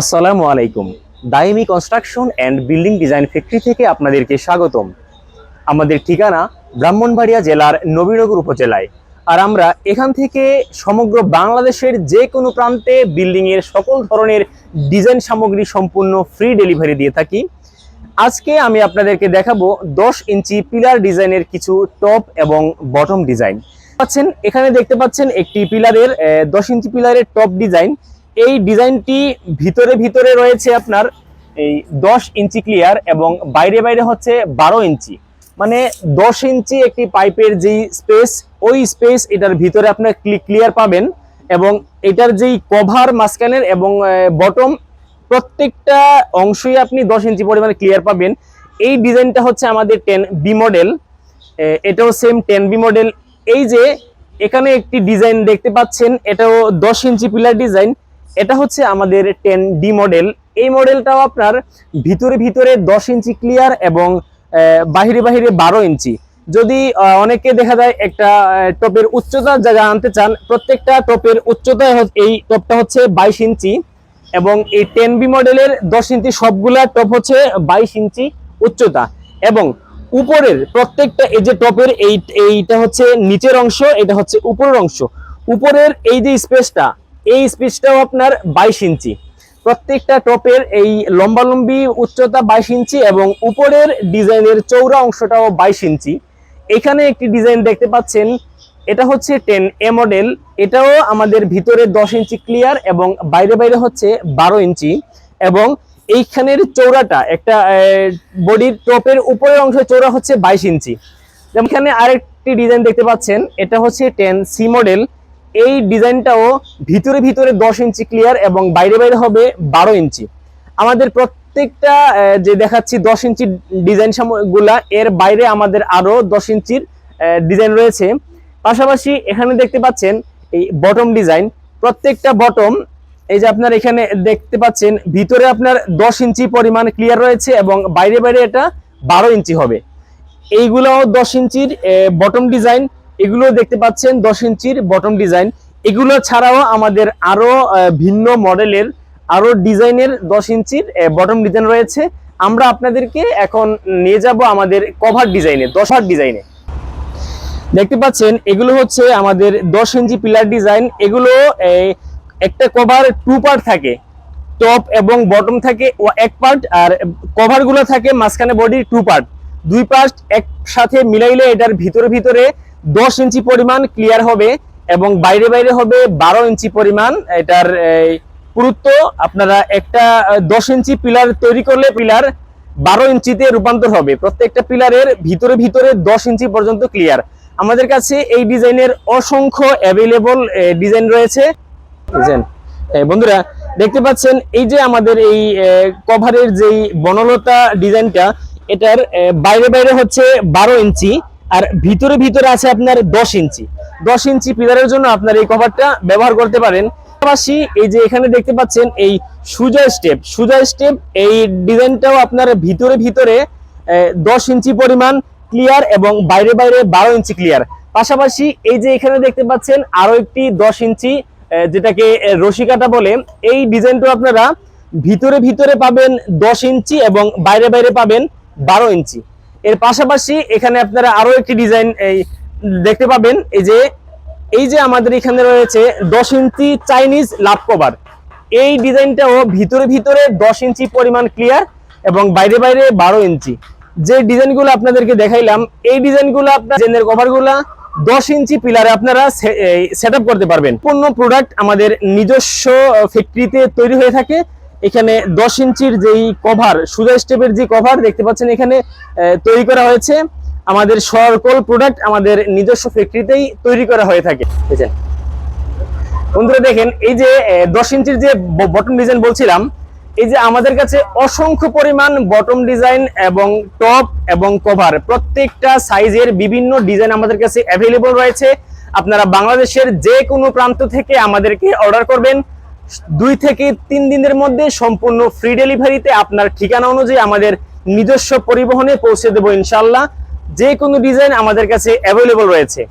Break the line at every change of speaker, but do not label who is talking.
আসসালামু আলাইকুম। Daimi construction and building design factory থেকে আপনাদেরকে স্বাগতম। আমাদের ঠিকানা ব্রাহ্মণবাড়িয়া জেলার নবীনগর উপজেলায়। আর আমরা এখান থেকে সমগ্র বাংলাদেশের যে কোনো প্রান্তে বিল্ডিংয়ের সকল ধরনের ডিজাইন সামগ্রী সম্পূর্ণ ফ্রি ডেলিভারি দিয়ে থাকি। আজকে আমি আপনাদেরকে দেখাবো দশ ইঞ্চি পিলার ডিজাইনের কিছু টপ এবং বটম ডিজাইন পাচ্ছেন, এখানে দেখতে পাচ্ছেন একটি পিলারের দশ ইঞ্চি পিলারের টপ ডিজাইন এই ডিজাইনটি ভিতরে ভিতরে রয়েছে আপনার এই দশ ইঞ্চি ক্লিয়ার এবং বাইরে বাইরে হচ্ছে বারো ইঞ্চি। মানে দশ ইঞ্চি একটি পাইপের যেই স্পেস ওই স্পেস এটার ভিতরে আপনার ক্লিক ক্লিয়ার পাবেন এবং এটার যেই কভার মাঝখানের এবং বটম প্রত্যেকটা অংশই আপনি দশ ইঞ্চি পরিমাণে ক্লিয়ার পাবেন। এই ডিজাইনটা হচ্ছে আমাদের টেন বি মডেল এটাও সেম টেন বি মডেল এই যে এখানে একটি ডিজাইন দেখতে পাচ্ছেন, এটাও দশ ইঞ্চি পিলার ডিজাইন এটা হচ্ছে আমাদের টেন ডি মডেল এই মডেলটাও আপনার ভিতরে ভিতরে দশ ইঞ্চি ক্লিয়ার এবং বাহিরে বাহিরে বারো ইঞ্চি। যদি অনেকে দেখা যায় একটা টপের উচ্চতা জায়গা আনতে চান, প্রত্যেকটা টপের উচ্চতা এই টপটা হচ্ছে বাইশ ইঞ্চি এবং এই টেন বি মডেলের দশ ইঞ্চি সবগুলা টপ হচ্ছে বাইশ ইঞ্চি উচ্চতা এবং উপরের প্রত্যেকটা এই যে টপের এই, এইটা হচ্ছে নিচের অংশ, এটা হচ্ছে উপরের অংশ। উপরের এই যে স্পেসটা এই স্পেসটাও আপনার বাইশ ইঞ্চি। প্রত্যেকটা টপের এই লম্বালম্বি উচ্চতা বাইশ ইঞ্চি এবং উপরের ডিজাইনের চৌড়া অংশটাও বাইশ ইঞ্চি। এখানে একটি ডিজাইন দেখতে পাচ্ছেন, এটা হচ্ছে টেন এ মডেল। এটাও আমাদের ভিতরে দশ ইঞ্চি ক্লিয়ার এবং বাইরে বাইরে হচ্ছে বারো ইঞ্চি এবং এইখানের চৌড়াটা একটা বডির টপের উপরের অংশের চৌড়া হচ্ছে বাইশ ইঞ্চি। যেমন এখানে আরেকটি ডিজাইন দেখতে পাচ্ছেন, এটা হচ্ছে টেন সি মডেল। এই ডিজাইনটাও ভিতরে ভিতরে দশ ইঞ্চি ক্লিয়ার এবং বাইরে বাইরে হবে বারো ইঞ্চি। আমাদের প্রত্যেকটা যে দেখাচ্ছি দশ ইঞ্চি ডিজাইনগুলা এর বাইরে আমাদের আরও দশ ইঞ্চির ডিজাইন রয়েছে। পাশাপাশি এখানে দেখতে পাচ্ছেন এই বটম ডিজাইন প্রত্যেকটা বটম এই যে আপনার এখানে দেখতে পাচ্ছেন, ভিতরে আপনার দশ ইঞ্চি পরিমাণ ক্লিয়ার রয়েছে এবং বাইরে বাইরে এটা বারো ইঞ্চি হবে। এইগুলোও দশ ইঞ্চির বটম ডিজাইন এগুলো দেখতে পাচ্ছেন দশ ইঞ্চির বটম ডিজাইন এগুলো ছাড়াও আমাদের আরও ভিন্ন মডেলের আরও ডিজাইনের দশ ইঞ্চির বটম ডিজাইন রয়েছে। আমরা আপনাদেরকে এখন নিয়ে যাব আমাদের কভার ডিজাইনে দশ হাত ডিজাইনে দেখতে পাচ্ছেন, এগুলো হচ্ছে আমাদের দশ ইঞ্চি পিলার ডিজাইন এগুলো একটা কভার টু পার্ট থাকে টপ এবং বটম থাকে এক পার্ট আর কভারগুলো থাকে মাঝখানে বডি টু পার্ট দুই পার্ট একসাথে মিলাইলে এটার ভিতরে ভিতরে দশ ইঞ্চি পরিমাণ ক্লিয়ার হবে এবং বাইরে বাইরে হবে বারো ইঞ্চি পরিমাণ এটার পুরুত্ব। আপনারা একটা দশ ইঞ্চি পিলার তৈরি করলে পিলার বারো ইঞ্চিতে রূপান্তর হবে। প্রত্যেকটা পিলারের ভিতরে ভিতরে দশ ইঞ্চি পর্যন্ত ক্লিয়ার আমাদের কাছে এই ডিজাইনের অসংখ্য অ্যাভেলেবল ডিজাইন রয়েছে। বন্ধুরা, দেখতে পাচ্ছেন এই যে আমাদের এই কভারের যেই বনলতা ডিজাইনটা এটার বাইরে বাইরে হচ্ছে বারো ইঞ্চি। আর ভিতরে ভিতরে আছে আপনার দশ ইঞ্চি। দশ ইঞ্চি পিলারের জন্য আপনার এই কভারটা ব্যবহার করতে পারেন। পাশাপাশি এই যে এখানে দেখতে পাচ্ছেন, এই সুজা স্টেপ সুজা স্টেপ এই ডিজাইনটাও আপনার ভিতরে ভিতরে দশ ইঞ্চি পরিমাণ ক্লিয়ার এবং বাইরে বাইরে বারো ইঞ্চি ক্লিয়ার পাশাপাশি এই যে এখানে দেখতে পাচ্ছেন আরও একটি দশ ইঞ্চি যেটাকে রশিকাটা বলে, এই ডিজাইনটা আপনারা ভিতরে ভিতরে পাবেন দশ ইঞ্চি এবং বাইরে বাইরে পাবেন বারো ইঞ্চি। এর পাশাপাশি এখানে আপনারা আরও একটি ডিজাইন এই দেখতে পাবেন, এই যে এই যে আমাদের এখানে রয়েছে দশ ইঞ্চি চাইনিজ লাভ কভার এই ডিজাইনটাও ভিতরে ভিতরে দশ ইঞ্চি পরিমাণ ক্লিয়ার এবং বাইরে বাইরে বারো ইঞ্চি। যে ডিজাইনগুলো আপনাদেরকে দেখাইলাম, এই ডিজাইনগুলো আপনার জেনের কভারগুলো দশ ইঞ্চি পিলারে আপনারা সেট করতে পারবেন। পূর্ণ প্রোডাক্ট আমাদের নিজস্ব ফ্যাক্টরিতে তৈরি হয়ে থাকে। এখানে দশ ইঞ্চির যেই কভার সুজা স্টেপের যে কভার দেখতে পাচ্ছেন এখানে তৈরি করা হয়েছে। আমাদের সকল প্রোডাক্ট আমাদের নিজস্ব ফ্যাক্টরিতেই তৈরি করা হয়ে থাকে। বুঝছেন বন্ধুরা দেখেন, এই যে দশ ইঞ্চির যে বটম ডিজাইন বলছিলাম, এই যে আমাদের কাছে অসংখ্য পরিমাণ বটম ডিজাইন এবং টপ এবং কভার প্রত্যেকটা সাইজের বিভিন্ন ডিজাইন আমাদের কাছে অ্যাভেলেবল রয়েছে। আপনারা বাংলাদেশের যে কোনো প্রান্ত থেকে আমাদেরকে অর্ডার করবেন। দুই থেকে তিন দিনের মধ্যে সম্পূর্ণ ফ্রি ডেলিভারিতে আপনার ঠিকানা অনুযায়ী আমাদের নিজস্ব পরিবহনে পৌঁছে দেবো ইনশাল্লাহ যে কোনো ডিজাইন আমাদের কাছে অ্যাভেলেবল রয়েছে।